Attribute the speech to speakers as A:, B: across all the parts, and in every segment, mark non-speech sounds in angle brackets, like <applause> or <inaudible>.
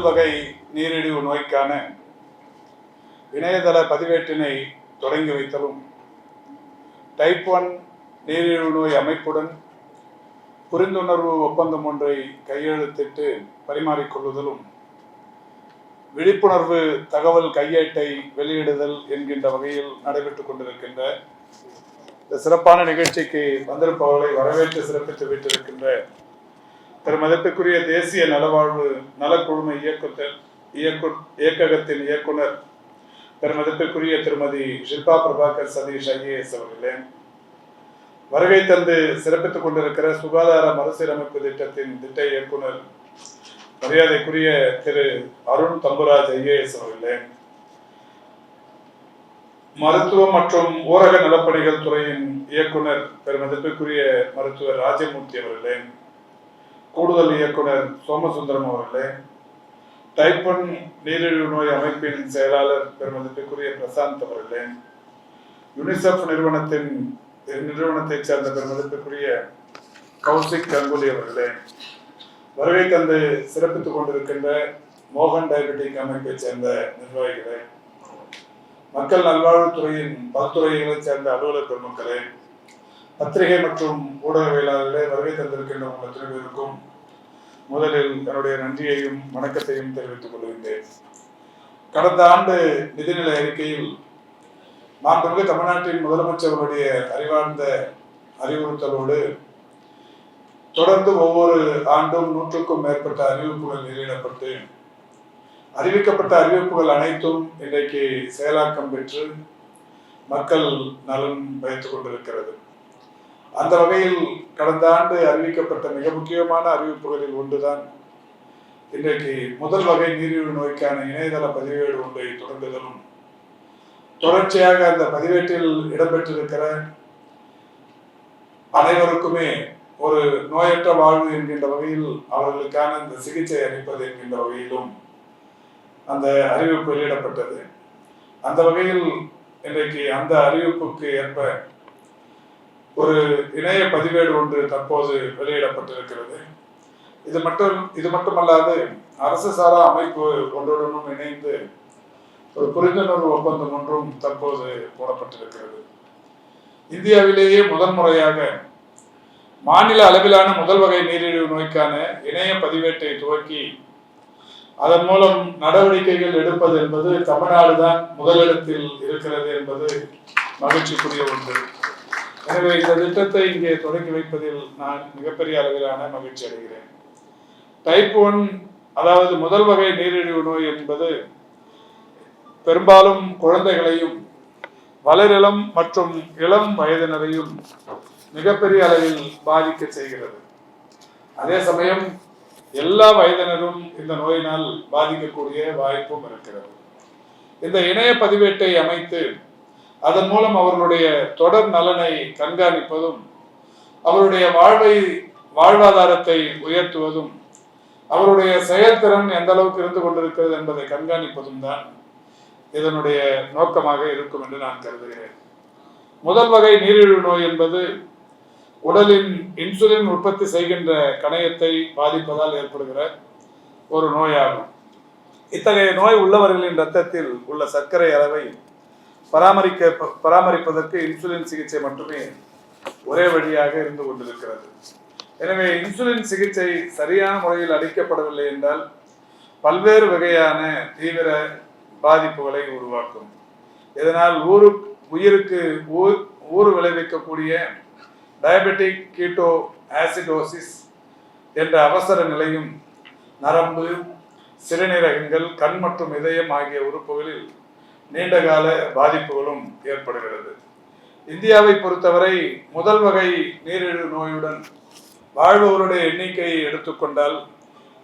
A: வகை நீரிழிவு நோய்க்கான இணையதள பதிவேட்டினை தொடங்கி வைத்தலும் டைப் ஒன் நீரிழிவு நோய் அமைப்புடன் புரிந்துணர்வு ஒப்பந்தம் ஒன்றை கையெழுத்திட்டு பரிமாறிக்கொள்ளுதலும் விழிப்புணர்வு தகவல் கையேட்டை வெளியிடுதல் என்கின்ற வகையில் நடைபெற்றுக் கொண்டிருக்கின்ற இந்த சிறப்பான நிகழ்ச்சிக்கு வந்திருப்பவர்களை வரவேற்று சிறப்பித்து விட்டிருக்கின்ற திரு மதிப்புக்குரிய தேசிய நலவாழ்வு நலக்குழும இயக்கத்தின் இயக்கு இயக்ககத்தின் இயக்குனர் திரு மதிப்புக்குரிய திருமதி ஷில்பா பிரபாகர் சதீஷ் ஐஏஎஸ் அவர்களே. வருகை தந்து சிறப்பித்துக் கொண்டிருக்கிற சுகாதார மறுசீரமைப்பு திட்டத்தின் திட்ட இயக்குனர் மரியாதைக்குரிய திரு அருண் தம்புராஜ் ஐஏஎஸ் அவர்களே. மருத்துவம் மற்றும் ஊரக நலப்பணிகள் துறையின் இயக்குனர் பெருமதிப்பிற்குரிய மருத்துவர் ராஜமூர்த்தி அவர்களே. கூடுதல் இயக்குனர் சோமசுந்தரம் அவர்களே டைப்பன் நீரிழிவு நோய் அமைப்பின் செயலாளர் பெருமதிப்பிற்குரிய பிரசாந்த் அவர்களே யுனிசெஃப் நிறுவனத்தின் நிறுவனத்தைச் சேர்ந்த பெருமதிப்பிற்குரிய கௌசிக் கங்குலி அவர்களே வருகை தந்து சிறப்பித்துக் கொண்டிருக்கின்ற மோகன் டயபெட்டிக் அமைப்பைச் சேர்ந்த நிர்வாகிகளே மக்கள் நல்வாழ்வுத்துறையின் பல்துறைகளைச் சேர்ந்த அலுவலர் பெருமக்களே பத்திரிகை மற்றும் ஊடகவியலாளர்களே வருகை தந்திருக்கின்ற உங்கள் அத்தனை பேருக்கும் முதலில் என்னுடைய நன்றியையும் வணக்கத்தையும் தெரிவித்துக் கொள்கின்றேன். கடந்த ஆண்டு நிதிநிலை அறிக்கையில் மாண்புமிகு தமிழ்நாட்டின் முதலமைச்சர்களுடைய அறிவார்ந்த அறிவுறுத்தலோடு தொடர்ந்து ஒவ்வொரு ஆண்டும் நூற்றுக்கும் மேற்பட்ட அறிவிப்புகள் வெளியிடப்பட்டு அறிவிக்கப்பட்ட அறிவிப்புகள் அனைத்தும் இன்றைக்கு செயலாக்கம் பெற்று மக்கள் நலன் வைத்துக் கொண்டிருக்கிறது. அந்த வகையில் கடந்த ஆண்டு அறிவிக்கப்பட்ட மிக முக்கியமான அறிவிப்புகளில் ஒன்றுதான் இன்றைக்கு முதல் வகை நீரிழிவு நோய்க்கான இணையதள பதிவேடு ஒன்றை தொடங்குதலும். தொடர்ச்சியாக அந்த பதிவேட்டில் இடம்பெற்றிருக்கிற அனைவருக்குமே ஒரு நோயற்ற வாழ்வு என்கின்ற வகையில் அவர்களுக்கான இந்த சிகிச்சை அளிப்பது என்கின்ற வகையிலும் அந்த அறிவிப்பு வெளியிடப்பட்டது அந்த வகையில் இன்றைக்கு அந்த அறிவிப்புக்கு ஏற்ப ஒரு இணைய பதிவேடு ஒன்று தற்போது வெளியிடப்பட்டிருக்கிறது. இது மட்டும் இது மட்டுமல்லாது அரசு சாரா அமைப்பு ஒன்றுடனும் இணைந்து ஒரு புரிந்துணர்வு ஒப்பந்தம் ஒன்றும் தற்போது போடப்பட்டிருக்கிறது. இந்தியாவிலேயே முதன்முறையாக மாநில அளவிலான முதல் வகை நீரிழிவு நோய்க்கான இணைய பதிவேட்டை துவக்கி அதன் மூலம் நடவடிக்கைகள் எடுப்பது என்பது தமிழ்நாடு தான் முதலிடத்தில் இருக்கிறது என்பது மகிழ்ச்சிக்குரிய ஒன்று. எனவே இந்த திட்டத்தை இங்கே தொடங்கி வைப்பதில் நான் மிகப்பெரிய அளவிலான மகிழ்ச்சி அடைகிறேன். டைப் ஒன் அதாவது முதல் வகை நீரிழிவு நோய் என்பது பெரும்பாலும் குழந்தைகளையும் வளரிளம் மற்றும் இளம் வயதினரையும் மிகப்பெரிய அளவில் பாதிக்க செய்கிறது. அதே சமயம் எல்லா வயதினரும் இந்த நோயினால் பாதிக்கக்கூடிய வாய்ப்பும் இருக்கிறது. இந்த இணைய பதிவேட்டை அமைத்து அதன் மூலம் அவர்களுடைய தொடர் நலனை கண்காணிப்பதும் அவருடைய வாழ்வை வாழ்வாதாரத்தை உயர்த்துவதும் அவருடைய செயல்திறன் எந்த அளவுக்கு இருந்து கொண்டிருக்கிறது என்பதை கண்காணிப்பதும் தான் இதனுடைய நோக்கமாக இருக்கும் என்று நான் கருதுகிறேன். முதல் வகை நீரிழிவு நோய் என்பது உடலின் இன்சுலின் உற்பத்தி செய்கின்ற கணையத்தை பாதிப்பதால் ஏற்படுகிற ஒரு நோயாகும். இத்தகைய நோய் உள்ளவர்களின் இரத்தத்தில் உள்ள சர்க்கரை அளவை பராமரிக்க பராமரிப்பதற்கு இன்சுலின் சிகிச்சை மட்டுமே ஒரே வழியாக இருந்து கொண்டிருக்கிறது. எனவே இன்சுலின் சிகிச்சை சரியான முறையில் அளிக்கப்படவில்லை என்றால் பல்வேறு வகையான தீவிர பாதிப்புகளை உருவாக்கும். இதனால் ஊரு உயிருக்கு ஊர் ஊறு விளைவிக்கக்கூடிய டயபெட்டிக் கீட்டோ ஆசிடோசிஸ் என்ற அவசர நிலையும் நரம்பு சிறுநீரகங்கள் கண் மற்றும் இதயம் ஆகிய உறுப்புகளில் நீண்டகால பாதிப்புகளும் ஏற்படுகிறது. இந்தியாவை பொறுத்தவரை முதல் வகை நீரிழிவு நோயுடன் வாழ்பவருடைய எண்ணிக்கையை எடுத்துக்கொண்டால்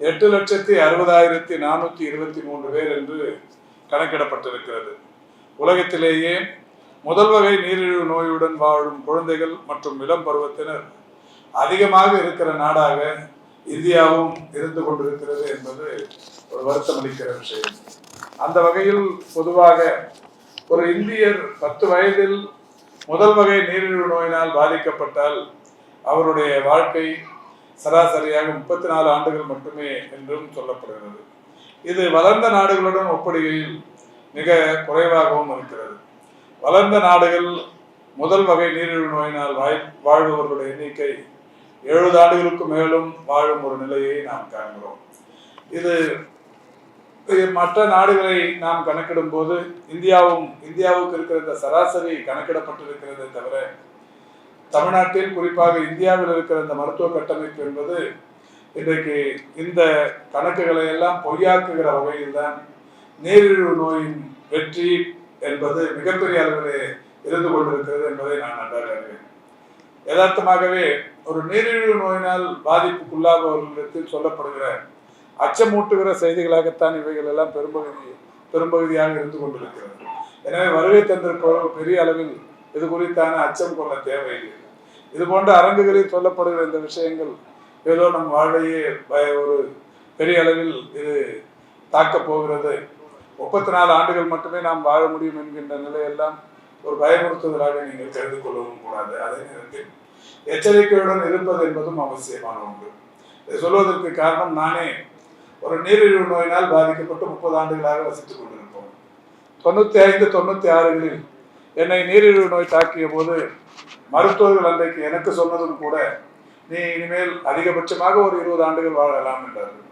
A: எட்டு லட்சத்தி அறுபதாயிரத்தி நானூற்றி இருபத்தி மூன்று பேர் என்று கணக்கிடப்பட்டிருக்கிறது. உலகத்திலேயே முதல் வகை நீரிழிவு நோயுடன் வாழும் குழந்தைகள் மற்றும் இளம் பருவத்தினர் அதிகமாக இருக்கிற நாடாக இந்தியாவும் இருந்து கொண்டிருக்கிறது என்பது ஒரு வருத்தமளிக்கிற விஷயம். அந்த வகையில் பொதுவாக ஒரு இந்தியர் பத்து வயதில் முதல் வகை நீரிழிவு நோயினால் பாதிக்கப்பட்டால் அவருடைய வாழ்க்கை சராசரியாக முப்பத்தி நாலு ஆண்டுகள் மட்டுமே என்றும் சொல்லப்படுகிறது. இது வளர்ந்த நாடுகளுடன் ஒப்பிடுகையில் மிக குறைவாகவும் இருக்கிறது. வளர்ந்த நாடுகள் முதல் வகை நீரிழிவு நோயினால் வாய் வாழ்பவர்களுடைய எண்ணிக்கை எழுபது ஆண்டுகளுக்கு மேலும் வாழும் ஒரு நிலையை நாம் காண்கிறோம். இது இது மற்ற நாடுகளை நாம் கணக்கிடும் போது இந்தியாவும் இந்தியாவுக்கு இருக்கிற இந்த சராசரி கணக்கிடப்பட்டிருக்கிறதே தவிர தமிழ்நாட்டில் குறிப்பாக இந்தியாவில் இருக்கிற இந்த மருத்துவ கட்டமைப்பு என்பது இன்றைக்கு இந்த கணக்குகளை எல்லாம் பொய்யாக்குகிற வகையில் தான் நீரிழிவு நோயின் வெற்றி என்பது மிகப்பெரிய அளவிலே இருந்து கொண்டிருக்கிறது என்பதை நான் நன்றாக அறிவேன். யதார்த்தமாகவே ஒரு நீரிழிவு நோயினால் பாதிப்புக்குள்ளாபவர்களிடத்தில் சொல்லப்படுகிற அச்சமூட்டுகிற செய்திகளாகத்தான் இவைகள் எல்லாம் பெரும்பகுதி பெரும்பகுதியாக இருந்து கொண்டிருக்கிறது. எனவே வருகை தந்திருப்பவர்கள் பெரிய அளவில் இது குறித்தான அச்சம் கொள்ள தேவையில்லை. இது போன்ற அரங்குகளில் சொல்லப்படுகிற இந்த விஷயங்கள் ஏதோ நம் வாழ்வையே பய- ஒரு பெரிய அளவில் இது தாக்கப் போகிறது. முப்பத்தி நாலு ஆண்டுகள் மட்டுமே நாம் வாழ முடியும் என்கின்ற நிலையெல்லாம் ஒரு பயமுறுத்துதலாக நீங்கள் தெரிந்து கொள்ளவும் கூடாது. அதே நேரத்தில் எச்சரிக்கையுடன் இருப்பது என்பதும் அவசியமான ஒன்று. இதை சொல்வதற்கு காரணம் நானே ஒரு நீரிழிவு நோயினால் பாதிக்கப்பட்டு முப்பது ஆண்டுகளாக வசித்துக் கொண்டிருப்போம் தொண்ணூத்தி ஐந்து தொண்ணூத்தி ஆறுகளில் என்னை நீரிழிவு நோய் தாக்கிய போது மருத்துவர்கள் அன்றைக்கு எனக்கு சொன்னதும் கூட நீ இனிமேல் அதிகபட்சமாக ஒரு இருபது ஆண்டுகள் வாழலாம் என்றார்கள்.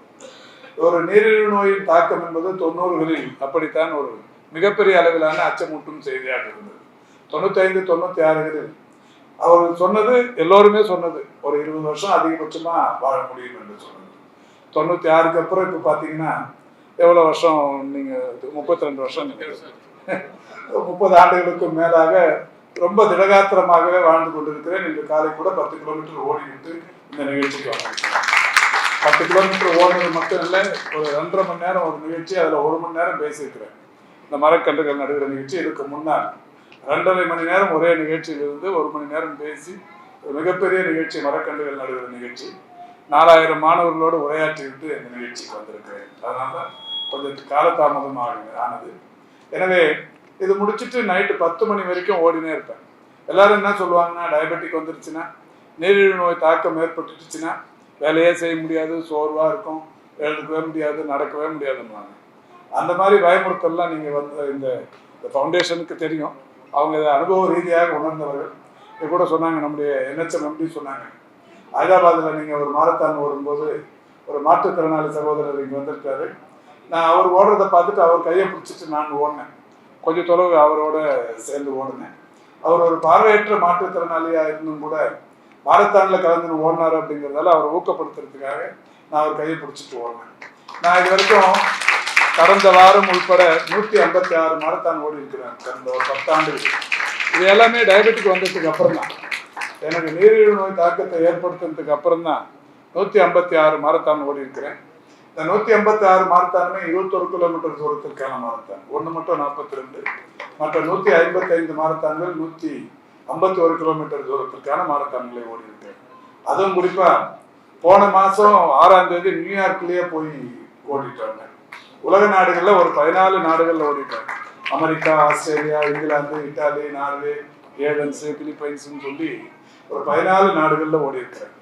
A: ஒரு நீரிழிவு நோயின் தாக்கம் என்பது தொண்ணூறுகளில் அப்படித்தான் ஒரு மிகப்பெரிய அளவிலான அச்சமூட்டும் செய்தியாக இருந்தது. தொண்ணூத்தி ஐந்து தொண்ணூத்தி ஆறுகளில் அவர் சொன்னது எல்லோருமே சொன்னது ஒரு இருபது வருஷம் அதிகபட்சமா வாழ முடியும் என்று சொன்னது. தொண்ணூற்றி ஆறுக்கு அப்புறம் இப்போ பார்த்தீங்கன்னா எவ்வளோ வருஷம் நீங்கள் முப்பத்தி ரெண்டு வருஷம் <laughs> முப்பது ஆண்டுகளுக்கு மேலாக ரொம்ப திடகாத்திரமாகவே வாழ்ந்து கொண்டிருக்கிறேன். இன்று காலை கூட பத்து கிலோமீட்டர் ஓடிவிட்டு இந்த நிகழ்ச்சிக்கு வந்திருக்கிறேன். பத்து கிலோமீட்டர் ஓடுறது மட்டும் இல்லை ஒரு ரெண்டரை மணி நேரம் ஒரு நிகழ்ச்சி அதில் ஒரு மணி நேரம் பேசியிருக்கிறேன். இந்த மரக்கன்றுகள் நடுகிற நிகழ்ச்சி இதுக்கு முன்னால் ரெண்டரை மணி நேரம் ஒரே நிகழ்ச்சியில் இருந்து ஒரு மணி நேரம் பேசி ஒரு மிகப்பெரிய நிகழ்ச்சி மரக்கன்றுகள் நடுகிற நிகழ்ச்சி. நாலாயிரம் மாணவர்களோடு உரையாற்றிவிட்டு இந்த நிகழ்ச்சிக்கு வந்திருக்கிறேன். அதனால கொஞ்சம் காலதாமதம் ஆகுது ஆனது எனவே இது முடிச்சிட்டு நைட்டு பத்து மணி வரைக்கும் ஓடினே இருப்பேன். எல்லாரும் என்ன சொல்லுவாங்கன்னா டயபெட்டிக் வந்துருச்சுன்னா நீரிழிவு நோய் தாக்கம் ஏற்பட்டுச்சுன்னா வேலையே செய்ய முடியாது சோர்வாக இருக்கும் எழுதுக்கவே முடியாது நடக்கவே முடியாதுன்னுவாங்க. அந்த மாதிரி பயமுறுத்தல்லாம் நீங்கள் வந்து இந்த ஃபவுண்டேஷனுக்கு தெரியும். அவங்க இதை அனுபவ ரீதியாக உணர்ந்தவர்கள். இது கூட சொன்னாங்க நம்முடைய என்ஹெச்எம் எம்பி சொன்னாங்க. ஹைதராபாத்தில் நீங்கள் ஒரு மாரத்தான் ஓடும்போது ஒரு மாற்றுத்திறனாளி சகோதரர் இங்கே வந்திருக்காரு. நான் அவர் ஓடுறதை பார்த்துட்டு அவர் கையை பிடிச்சிட்டு நான் ஓடினேன். கொஞ்சம் தொலைவு அவரோட சேர்ந்து ஓடினேன். அவர் ஒரு பார்வையற்ற மாற்றுத்திறனாளியாக இருந்தும் கூட மாரத்தானில் கலந்து ஓடினார் அப்படிங்கிறதால அவரை ஊக்கப்படுத்துறதுக்காக நான் அவர் கையை பிடிச்சிட்டு ஓடினேன். நான் இது வரைக்கும் கடந்த வாரம் உள்பட நூற்றி ஐம்பத்தி ஆறு மாரத்தான் ஓடி இருக்கிறேன் கடந்த ஒரு பத்தாண்டு. இது எல்லாமே டயபெட்டிக் வந்ததுக்கு அப்புறம் தான் எனக்கு நீரிழிவு நோய் தாக்கத்தை ஏற்படுத்தினதுக்கு அப்புறம் தான் நூற்றி ஐம்பத்தி ஆறு மாரத்தான் ஓடி இருக்கிறேன் இந்த நூற்றி ஐம்பத்தி ஆறு மாரத்தானுமே இருபத்தொரு கிலோமீட்டர் தூரத்திற்கான மாரத்தான் ஒன்று மட்டும் நாற்பத்தி ரெண்டு மற்ற நூற்றி ஐம்பத்தி ஐந்து மாரத்தான்கள் நூற்றி ஐம்பத்தி ஒரு கிலோமீட்டர் தூரத்திற்கான மாரத்தான்களை ஓடி இருக்கேன் அதுவும் குறிப்பா போன மாசம் ஆறாம் தேதி நியூயார்க்லயே போய் ஓடிட்டாங்க. உலக நாடுகள்ல ஒரு பதினாலு நாடுகள்ல ஓடிட்டாங்க America Australia England Italy Norway Athens பிலிப்பைன்ஸ்னு சொல்லி ஒரு பதினாலு நாடுகள்ல ஓடி இருக்கிறேன்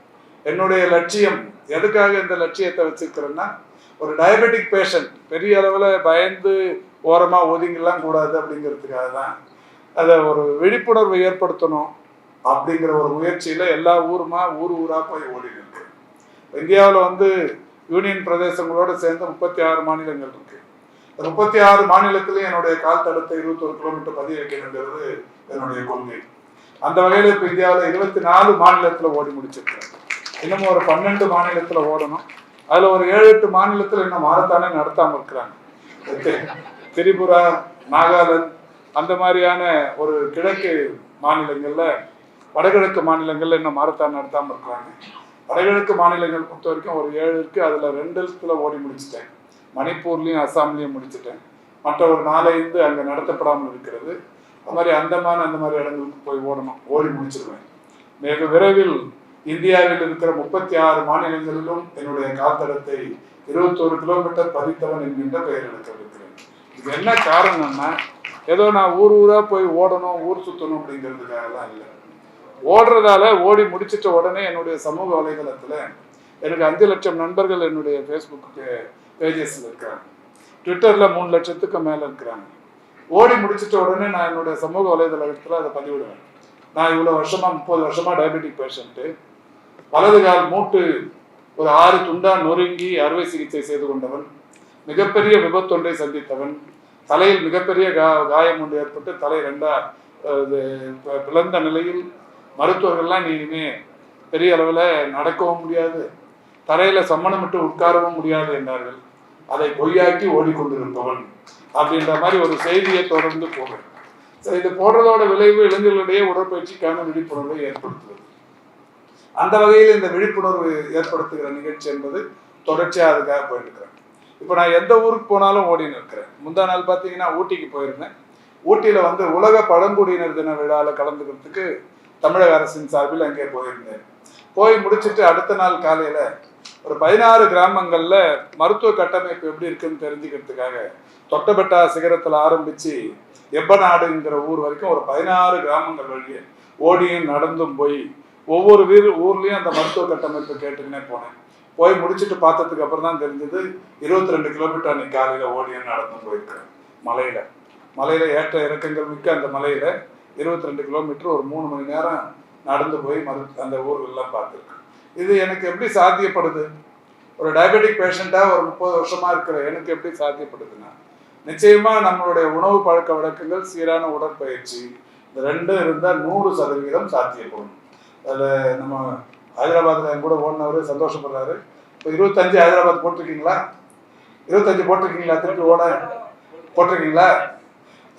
A: என்னுடைய லட்சியம் எதுக்காக இந்த லட்சியத்தை வச்சிருக்கிறேன்னா ஒரு டயபெட்டிக் பேஷண்ட் பெரிய அளவில் பயந்து ஓரமாக ஒதுங்கிலாம் கூடாது அப்படிங்கிறதுக்காக தான். அதை ஒரு விழிப்புணர்வு ஏற்படுத்தணும் அப்படிங்கிற ஒரு முயற்சியில் எல்லா ஊருமா ஊர் ஊராக போய் ஓடி இருக்கு இந்தியாவில் வந்து யூனியன் பிரதேசங்களோடு சேர்ந்து முப்பத்தி ஆறு மாநிலங்கள் இருக்கு. முப்பத்தி ஆறு மாநிலத்திலையும் என்னுடைய கால் தடத்தை இருபத்தொரு கிலோமீட்டர் பதிய வைக்கணுங்கிறது என்னுடைய கொள்கை. அந்த வகையில் இப்போ இந்தியாவில் இருபத்தி நாலு மாநிலத்தில் ஓடி முடிச்சிருக்கிறாங்க. இன்னமும் ஒரு பன்னெண்டு மாநிலத்தில் ஓடணும். அதில் ஒரு ஏழு எட்டு மாநிலத்தில் இன்னும் மாரத்தானே நடத்தாமல் இருக்கிறாங்க. திரிபுரா நாகாலாந்து அந்த மாதிரியான ஒரு கிழக்கு மாநிலங்களில் வடகிழக்கு மாநிலங்களில் இன்னும் மாரத்தான் நடத்தாமல் இருக்கிறாங்க. வடகிழக்கு மாநிலங்கள் பொறுத்த வரைக்கும் ஒரு ஏழு இருக்கு அதில் ரெண்டு இடத்துல ஓடி முடிச்சிட்டேன். மணிப்பூர்லேயும் அஸ்ஸாம்லேயும் முடிச்சிட்டேன். மற்ற ஒரு நாலைந்து அங்கே நடத்தப்படாமல் இருக்கிறது. அது மாதிரி அந்தமான அந்த மாதிரி இடங்களுக்கு போய் ஓடணும். ஓடி முடிச்சிருவேன். மிக விரைவில் இந்தியாவில் இருக்கிற முப்பத்தி ஆறு மாநிலங்களிலும் என்னுடைய காத்தடத்தை இருபத்தோரு கிலோமீட்டர் பதித்தவன் என்கின்ற பெயர் எடுத்திருக்கிறேன் இது என்ன காரணம்னா ஏதோ நான் ஊர் ஊரா போய் ஓடணும் ஊர் சுத்தணும் அப்படிங்கிறதுக்காகலாம் இல்லை. ஓடுறதால ஓடி முடிச்சிட்ட உடனே என்னுடைய சமூக வலைதளத்துல எனக்கு அஞ்சு லட்சம் நண்பர்கள் என்னுடைய ஃபேஸ்புக்கு பேஜஸ்ல இருக்கிறாங்க ட்விட்டரில் மூணு லட்சத்துக்கு மேலே இருக்கிறாங்க. ஓடி முடிச்சிட்ட உடனே நான் என்னுடைய சமூக வலைதளத்தில் அதை பதிவிடுவேன். நான் இவ்வளோ வருஷமா முப்பது வருஷமா டயபெட்டிக் பேஷண்ட்டு வலது கால் மூட்டு ஒரு ஆறு துண்டா நொறுங்கி அறுவை சிகிச்சை செய்து கொண்டவன் மிகப்பெரிய விபத்தொன்றை சந்தித்தவன் தலையில் மிகப்பெரிய கா காயம் ஒன்று ஏற்பட்டு தலை ரெண்டா இது பிளந்த நிலையில் மருத்துவர்கள்லாம் நீ இனிமே பெரிய அளவில் நடக்கவும் முடியாது. தரையில சம்மணமிட்டு உட்காரவும் முடியாது என்றார்கள். அதை பொய்யாக்கி ஓடிக்கொண்டிருப்பவன். அப்படின்ற மாதிரி ஒரு செய்தியை தொடர்ந்து போடுறது இது போடுறதோட விளைவு இளைஞர்களிடையே உடற்பயிற்சிக்கான விழிப்புணர்வை ஏற்படுத்துகிறது. அந்த வகையில் இந்த விழிப்புணர்வு ஏற்படுத்துகிற நிகழ்ச்சி என்பது தொடர்ச்சியாக அதுக்காக போயிருக்கிறேன் இப்போ நான் எந்த ஊருக்கு போனாலும் ஓடின்னு இருக்கிறேன் முந்தா நாள் பார்த்தீங்கன்னா ஊட்டிக்கு போயிருந்தேன். ஊட்டியில் வந்து உலக பழங்குடியினர் தின விழாவில் கலந்துக்கிறதுக்கு தமிழக அரசின் சார்பில் அங்கே போயிருந்தேன். போய் முடிச்சிட்டு அடுத்த நாள் காலையில் ஒரு பதினாறு கிராமங்களில் மருத்துவ கட்டமைப்பு எப்படி இருக்குன்னு தெரிஞ்சுக்கிறதுக்காக தொட்டபெட்டா சிகரத்தில் ஆரம்பித்து எப்பநாடுங்கிற ஊர் வரைக்கும் ஒரு பதினாறு கிராமங்கள் வழியே ஓடியும் நடந்தும் போய் ஒவ்வொரு வீர் ஊர்லேயும் அந்த மருத்துவ கட்டமைப்பு கேட்டுக்கினே போனேன். போய் முடிச்சுட்டு பார்த்ததுக்கு அப்புறம் தான் தெரிஞ்சது இருபத்தி ரெண்டு கிலோமீட்டர் அன்னைக்கு காலையில் ஓடியும் நடந்து போயிருக்கிறேன் மலையில். மலையில் ஏற்ற இறக்கங்கள் மிக்க அந்த மலையில் இருபத்தி ரெண்டு கிலோமீட்டர் ஒரு மூணு மணி நேரம் நடந்து போய் மரு அந்த ஊர்கள்லாம் பார்த்துருக்கேன். இது எனக்கு எப்படி சாத்தியப்படுது? ஒரு டயபெட்டிக் பேஷண்ட்டாக ஒரு முப்பது வருஷமாக இருக்கிற எனக்கு எப்படி சாத்தியப்படுதுன்னா நிச்சயமாக நம்மளுடைய உணவு பழக்க வழக்கங்கள் சீரான உடற்பயிற்சி இந்த ரெண்டும் இருந்தால் நூறு சதவீதம் சாத்தியப்படும். அதில் நம்ம ஹைதராபாத்தில் என் கூட ஓடினவர் சந்தோஷப்படுறாரு. இப்போ இருபத்தஞ்சு ஹைதராபாத் போட்டிருக்கீங்களா? இருபத்தஞ்சு போட்டிருக்கீங்களா? திருப்பி ஓட. போட்டிருக்கீங்களா?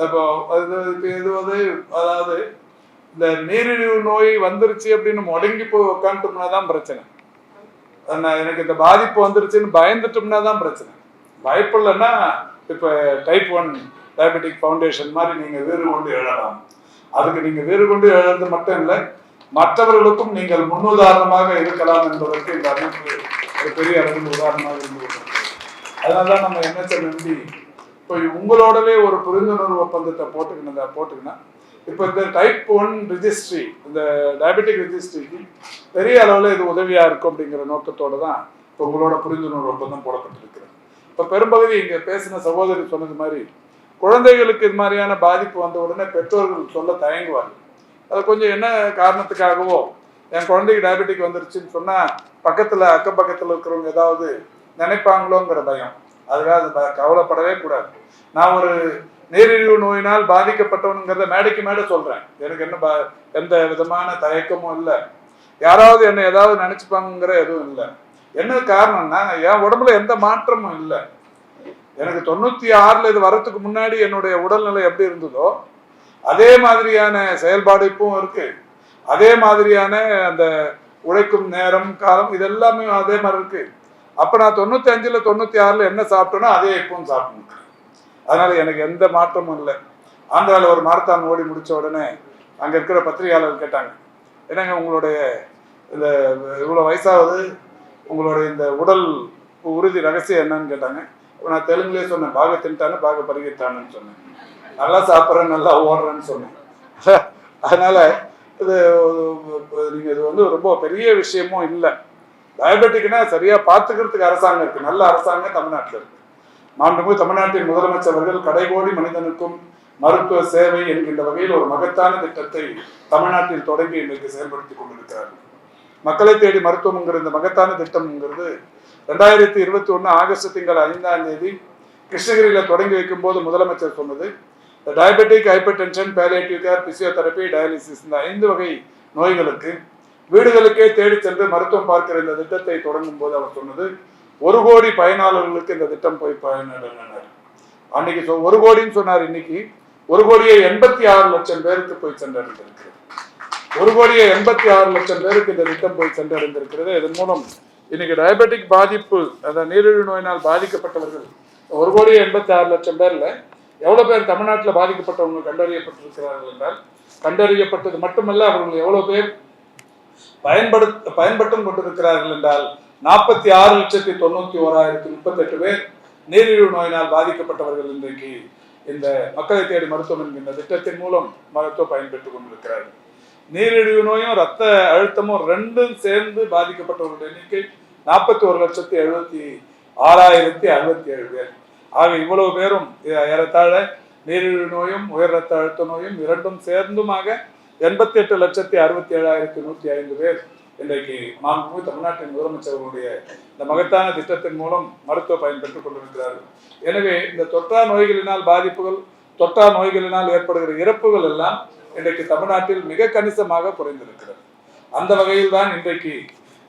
A: இப்போ அது இது வந்து அதாவது இந்த நீரிழிவு நோய் வந்துருச்சு அப்படின்னு முடங்கி போய் உட்காந்துட்டோம்னா தான் பிரச்சனை. நான் எனக்கு இந்த பாதிப்பு வந்துருச்சுன்னு பயந்துட்டோம்னா தான் பிரச்சனை. பயப்படலைன்னா இப்போ டைப் ஒன் டயபெட்டிக் ஃபவுண்டேஷன் மாதிரி நீங்கள் வேறு கொண்டு எழலாம். அதுக்கு நீங்கள் வேறு கொண்டு எழறது மட்டும் இல்லை மற்றவர்களுக்கும் நீங்கள் முன்னுதாரணமாக இருக்கலாம் என்பதற்கு இந்த அமைப்பு ஒரு பெரிய அளவில் உதாரணமாக இருந்து கொண்டிருக்கிறது. அதனால தான் நம்ம என்எச்எம் நம்பி இப்போ உங்களோடவே ஒரு புரிந்துணர்வு ஒப்பந்தத்தை போட்டுக்கினதா போட்டுக்கினா இப்போ இந்த டைப் ஒன் ரிஜிஸ்ட்ரி இந்த டயபெட்டிக் ரிஜிஸ்ட்ரிக்கு பெரிய அளவில் இது உதவியாக இருக்கும் அப்படிங்கிற நோக்கத்தோடு தான் இப்போ உங்களோட புரிந்துணர்வு ஒப்பந்தம் போடப்பட்டிருக்கிறது. இப்போ பெரும்பகுதி இங்கே பேசின சகோதரி சொன்னது மாதிரி குழந்தைகளுக்கு இது மாதிரியான பாதிப்பு வந்த உடனே பெற்றோர்கள் சொல்ல தயங்குவார்கள். அது கொஞ்சம் என்ன காரணத்துக்காகவோ என் குழந்தைக்கு டயபெட்டிக் வந்துருச்சுன்னு சொன்னால் பக்கத்தில் அக்கம் பக்கத்தில் இருக்கிறவங்க ஏதாவது நினைப்பாங்களோங்கிற பயம். அதுக்காக அது ப- கவலைப்படவே கூடாது. நான் ஒரு நீரிழிவு நோயினால் பாதிக்கப்பட்டவனுங்கிறத மேடைக்கு மேடை சொல்கிறேன் எனக்கு என்ன பா எந்த விதமான தயக்கமும் இல்லை. யாராவது என்னை ஏதாவது நினச்சிப்பாங்கிற எதுவும் இல்லை. என்ன காரணம்னா என் உடம்புல எந்த மாற்றமும் இல்லை. எனக்கு தொண்ணூற்றி ஆறில் இது வரத்துக்கு முன்னாடி என்னுடைய உடல்நிலை எப்படி இருந்ததோ அதே மாதிரியான செயல்பாடு இப்பவும் இருக்கு. அதே மாதிரியான அந்த உழைக்கும் நேரம் காலம் இது எல்லாமே அதே மாதிரி இருக்கு. அப்போ நான் தொண்ணூற்றி அஞ்சில் தொண்ணூற்றி ஆறில் என்ன சாப்பிட்டேனோ அதே இப்பவும் சாப்பிடணும். அதனால எனக்கு எந்த மாற்றமும் இல்லை. ஆந்திராவில் ஒரு மாரத்தான் ஓடி முடிச்ச உடனே அங்கே இருக்கிற பத்திரிகையாளர் கேட்டாங்க. என்னங்க உங்களுடைய இந்த இவ்வளோ வயசாகுது உங்களுடைய இந்த உடல் உறுதி ரகசியம் என்னன்னு கேட்டாங்க. இப்போ நான் தெலுங்குலேயே சொன்னேன் பாக தின்ட்டானு பாக பருகித்தானுன்னு சொன்னேன். நல்லா சாப்பிட்றேன் நல்லா ஓடுறேன்னு சொன்னேன். <laughs> அதனால இது நீங்கள் இது வந்து ரொம்ப பெரிய விஷயமும் இல்லை. டயபெட்டிக்னா சரியாக பார்த்துக்கிறதுக்கு அரசாங்கம் இருக்குது நல்ல அரசாங்கம் தமிழ்நாட்டில் இருக்கு. மாண்புமிகு தமிழ்நாட்டின் முதலமைச்சர் அவர்கள் கடைகோடி மனிதனுக்கும் மருத்துவ சேவை என்கின்ற வகையில் ஒரு மகத்தான திட்டத்தை தமிழ்நாட்டில் தொடங்கி இன்றைக்கு செயல்படுத்தி கொண்டிருக்கிறார்கள். மக்களை தேடி மருத்துவம்ங்கிற இந்த மகத்தான திட்டம்ங்கிறது ரெண்டாயிரத்தி இருபத்தி ஒன்று ஆகஸ்ட் திங்கள் ஐந்தாம் தேதி கிருஷ்ணகிரியில தொடங்கி வைக்கும் போது முதலமைச்சர் சொன்னது diabetic hypertension palliative care physiotherapy dialysis இந்த ஐந்து வகை நோய்களுக்கு வீடுகளுக்கே தேடி சென்று மருத்துவம் பார்க்கிற இந்த திட்டத்தை தொடங்கும் போது அவர் சொன்னது ஒரு கோடி பயனாளர்களுக்கு இந்த திட்டம் போய் பயனடைந்தனர். அன்னைக்கு ஒரு கோடின்னு சொன்னார் இன்னைக்கு. ஒரு கோடியே எண்பத்தி ஆறு லட்சம் பேருக்கு போய் சென்றடைந்திருக்கிறது ஒரு கோடியே எண்பத்தி ஆறு லட்சம் பேருக்கு இந்த திட்டம் போய் சென்றடைந்திருக்கிறது. இதன் மூலம் இன்னைக்கு டயபெட்டிக் பாதிப்பு அந்த நீரிழிவு நோயினால் பாதிக்கப்பட்டவர்கள் ஒரு கோடியே எண்பத்தி ஆறு லட்சம் பேர்ல எவ்வளவு பேர் தமிழ்நாட்டில் பாதிக்கப்பட்டவங்க கண்டறியப்பட்டிருக்கிறார்கள் என்றால் கண்டறியப்பட்டது மட்டுமல்ல அவர்கள் எவ்வளவு பேர் பயன்படுத்த பயன்பட்டும் கொண்டிருக்கிறார்கள் என்றால் நாற்பத்தி ஆறு லட்சத்தி தொண்ணூத்தி ஓராயிரத்தி முப்பத்தெட்டு பேர் நீரிழிவு நோயினால் பாதிக்கப்பட்டவர்கள் இன்றைக்கு இந்த மக்களை தேடி மருத்துவம் என்கின்ற திட்டத்தின் மூலம் மருத்துவ பயன்பெற்றுக் கொண்டிருக்கிறார்கள். நீரிழிவு நோயும் ரத்த அழுத்தமும் ரெண்டும் சேர்ந்து பாதிக்கப்பட்டவர்களுடைய எண்ணிக்கை நாற்பத்தி ஒரு லட்சத்தி எழுபத்தி ஆறாயிரத்தி அறுபத்தி ஏழு பேர். ஆக இவ்வளவு பேரும் ஏறத்தாழ நீரிழிவு நோயும் உயர் ரத்த அழுத்த நோயும் இரண்டும் சேர்ந்துமாக எண்பத்தி எட்டு லட்சத்தி அறுபத்தி ஏழாயிரத்தி நூற்றி ஐந்து பேர் இன்றைக்கு மாண்புமிகு தமிழ்நாட்டின் முதலமைச்சர்களுடைய இந்த மகத்தான திட்டத்தின் மூலம் மருத்துவ பயன் பெற்றுக் கொண்டிருக்கிறார்கள். எனவே இந்த தொற்றா நோய்களினால் பாதிப்புகள் தொற்றா நோய்களினால் ஏற்படுகிற இறப்புகள் எல்லாம் இன்றைக்கு தமிழ்நாட்டில் மிக கணிசமாக குறைந்திருக்கிறது. அந்த வகையில் தான் இன்றைக்கு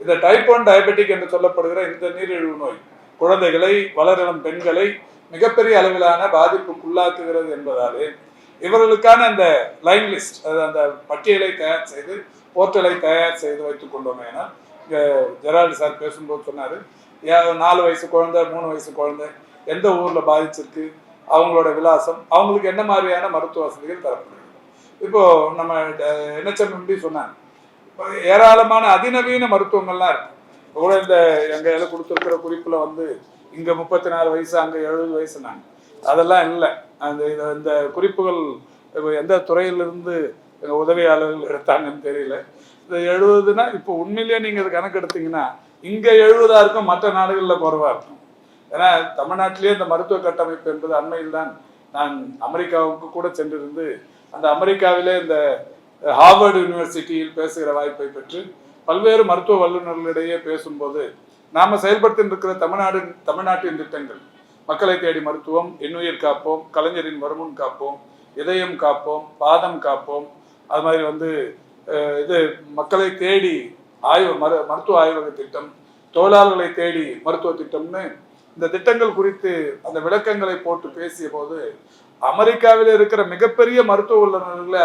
A: இந்த டைப் ஒன் டயபெட்டிக் என்று சொல்லப்படுகிற இந்த நீரிழிவு நோய் குழந்தைகளை வளரிளம் பெண்களை மிகப்பெரிய அளவிலான பாதிப்புக்குள்ளாக்குகிறது என்பதாலே இவர்களுக்கான அந்த லைன் லிஸ்ட் அந்த பட்டியலை தயார் செய்து போர்ட்டலை தயார் செய்து வைத்துக் கொண்டோம் என ஜெரால்டு சார் பேசும்போது சொன்னார். நாலு வயசு குழந்தை மூணு வயசு குழந்தை எந்த ஊரில் பாதிச்சிருக்கு அவங்களோட விலாசம் அவங்களுக்கு என்ன மாதிரியான மருத்துவ வசதிகள் தரப்படுகிறது இப்போது நம்ம என்ஹெச்எம்எம்பி சொன்னாங்க ஏராளமான அதிநவீன மருத்துவங்கள்லாம் இருக்கு. இப்போ கூட இந்த எங்கள் இதில் கொடுத்துருக்கிற குறிப்பில் வந்து இங்கே முப்பத்தி நாலு வயசு அங்கே எழுபது வயசு நாங்கள் அதெல்லாம் இல்லை. அந்த இந்த குறிப்புகள் இப்போ எந்த துறையிலிருந்து உதவியாளர்கள் எடுத்தாங்கன்னு தெரியல. இந்த எழுபதுனா இப்போ உண்மையிலேயே நீங்கள் இது கணக்கு எடுத்தீங்கன்னா இங்கே எழுபதாக இருக்கும் மற்ற நாடுகளில் குறைவாக இருக்கும். ஏன்னா தமிழ்நாட்டிலேயே இந்த மருத்துவ கட்டமைப்பு என்பது அண்மையில் தான் நான் அமெரிக்காவுக்கு கூட சென்றிருந்து அந்த அமெரிக்காவிலே இந்த ஹார்வர்டு யூனிவர்சிட்டியில் பேசுகிற வாய்ப்பை பெற்று பல்வேறு மருத்துவ வல்லுநர்களிடையே பேசும்போது நாம் செயல்படுத்தி இருக்கிற தமிழ்நாடு தமிழ்நாட்டின் திட்டங்கள். மக்களை தேடி மருத்துவம் எண்ணுயிர் காப்போம் கலைஞரின் வருமுன் காப்போம் இதயம் காப்போம் பாதம் காப்போம் அது மாதிரி வந்து இது மக்களை தேடி ஆய்வு மரு மருத்துவ ஆய்வக திட்டம் தொழிலாளர்களை தேடி மருத்துவ திட்டம்னு இந்த திட்டங்கள் குறித்து அந்த விளக்கங்களை போட்டு பேசிய போது அமெரிக்காவில் இருக்கிற மிகப்பெரிய மருத்துவ வல்லுநர்களை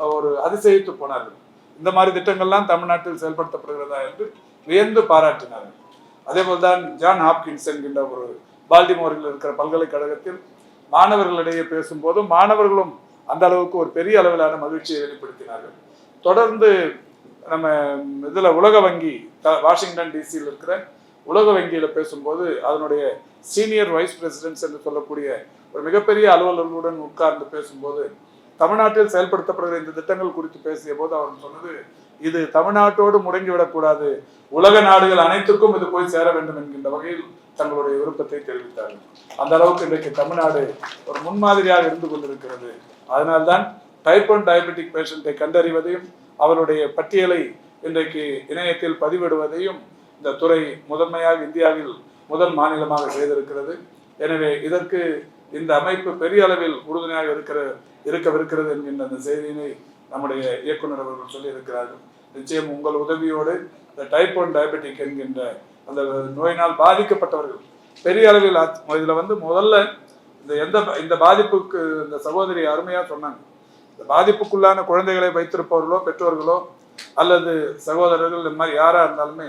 A: ஒரு அதிசயித்து போனார்கள். இந்த மாதிரி திட்டங்கள்லாம் தமிழ்நாட்டில் செயல்படுத்தப்படுகிறதா என்று வியந்து பாராட்டினார்கள். அதே போல்தான் ஜான் ஹாப்கின்ஸ் என்கின்ற ஒரு பால்டிமோரில் இருக்கிற பல்கலைக்கழகத்தில் மாணவர்களிடையே பேசும்போதும் மாணவர்களும் அந்த அளவுக்கு ஒரு பெரிய அளவிலான மகிழ்ச்சியை வெளிப்படுத்தினார்கள். தொடர்ந்து நம்ம இதில் உலக வங்கி த- வாஷிங்டன் டிசியில் இருக்கிற உலக வங்கியில் பேசும்போது அதனுடைய சீனியர் வைஸ் பிரசிடென்ட்ஸ் என்று சொல்லக்கூடிய ஒரு மிகப்பெரிய அலுவலர்களுடன் உட்கார்ந்து பேசும்போது தமிழ்நாட்டில் செயல்படுத்தப்படுகிற இந்த திட்டங்கள் குறித்து பேசிய போது அவர் சொன்னது இது தமிழ்நாட்டோடு முடங்கிவிடக்கூடாது உலக நாடுகள் அனைத்துக்கும் இது போய் சேர வேண்டும் என்கின்ற வகையில் தங்களுடைய விருப்பத்தை தெரிவித்தார்கள். அந்த அளவுக்கு இன்றைக்கு தமிழ்நாடு ஒரு முன்மாதிரியாக இருந்து கொண்டிருக்கிறது. அதனால்தான் டைப் ஒன் டயபெட்டிக் பேஷண்ட்டை கண்டறிவதையும் அவருடைய பட்டியலை இன்றைக்கு இணையத்தில் பதிவிடுவதையும் இந்த துறை முதன்மையாக இந்தியாவில் முதல் மாநிலமாக செய்திருக்கிறது. எனவே இதற்கு இந்த அமைப்பு பெரிய அளவில் உறுதுணையாக இருக்கிற இருக்கவிருக்கிறது என்கின்ற அந்த செய்தியினை நம்முடைய இயக்குனர் அவர்கள் சொல்லியிருக்கிறார்கள். நிச்சயம் உங்கள் உதவியோடு இந்த டைப் ஒன் டயபெட்டிக் என்கின்ற அந்த நோயினால் பாதிக்கப்பட்டவர்கள் பெரிய அளவில் இதில் வந்து முதல்ல இந்த எந்த இந்த பாதிப்புக்கு இந்த சகோதரி அருமையா சொன்னாங்க. இந்த பாதிப்புக்குள்ளான குழந்தைகளை வைத்திருப்பவர்களோ பெற்றோர்களோ அல்லது சகோதரர்கள் இந்த மாதிரி யாரா இருந்தாலுமே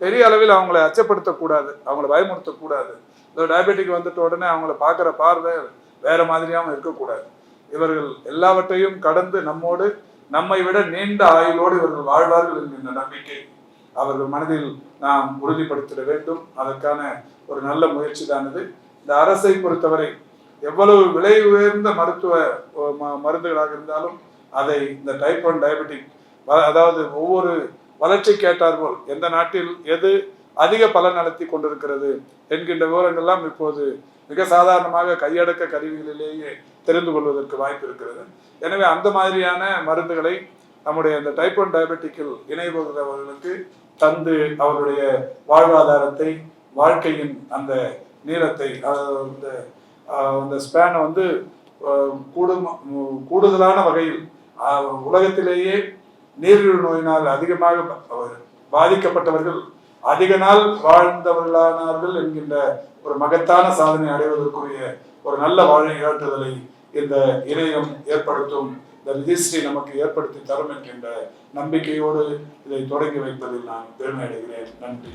A: பெரிய அளவில் அவங்களை அச்சப்படுத்தக்கூடாது அவங்கள பயமுறுத்தக்கூடாது. இந்த டயபெட்டிக் வந்துட்ட உடனே அவங்கள பார்க்குற பார்வை வேற மாதிரியாகவும் இருக்கக்கூடாது. இவர்கள் எல்லாவற்றையும் கடந்து நம்மோடு நம்மை விட நீண்ட ஆயுளோடு இவர்கள் வாழ்வார்கள் என்கின்ற நம்பிக்கை அவர்கள் மனதில் நாம் உறுதிப்படுத்திட வேண்டும். அதற்கான ஒரு நல்ல முயற்சி தான் இது. இந்த அரசை பொறுத்தவரை எவ்வளவு விலை உயர்ந்த மருத்துவ ம- மருந்துகளாக இருந்தாலும் அதை இந்த டைப் ஒன் டயபெட்டிக் அதாவது ஒவ்வொரு வளர்ச்சி கேட்டார்போல் எந்த நாட்டில் எது அதிக பலன் நடத்தி கொண்டிருக்கிறது என்கின்ற விவரங்கள்லாம் இப்போது மிக சாதாரணமாக கையடக்க கருவிகளிலேயே தெரிந்து கொள்வதற்கு வாய்ப்பு இருக்கிறது. எனவே அந்த மாதிரியான மருந்துகளை நம்முடைய இந்த டைப் ஒன் டயபெட்டிக்கில் இணைபவர்களுக்கு தந்து அவருடைய வாழ்வாதாரத்தை வாழ்க்கையின் அந்த நீளத்தை அதாவது இந்த அந்த ஸ்பேனை வந்து ஆஹ், கூடும் கூடுதலான வகையில் உலகத்திலேயே நீரிழிவு நோயினால் அதிகமாக பாதிக்கப்பட்டவர்கள் அதிக நாள் வாழ்ந்தவர்களானார்கள் என்கின்ற ஒரு மகத்தான சாதனை அடைவதற்குரிய ஒரு நல்ல வழிகாட்டுதலை இந்த இணையம் ஏற்படுத்தும் இந்த ரிஜிஸ்ட்ரி நமக்கு ஏற்படுத்தி தரும் என்கின்ற நம்பிக்கையோடு இதை தொடங்கி வைப்பதில் நான் பெருமை அடைகிறேன். நன்றி.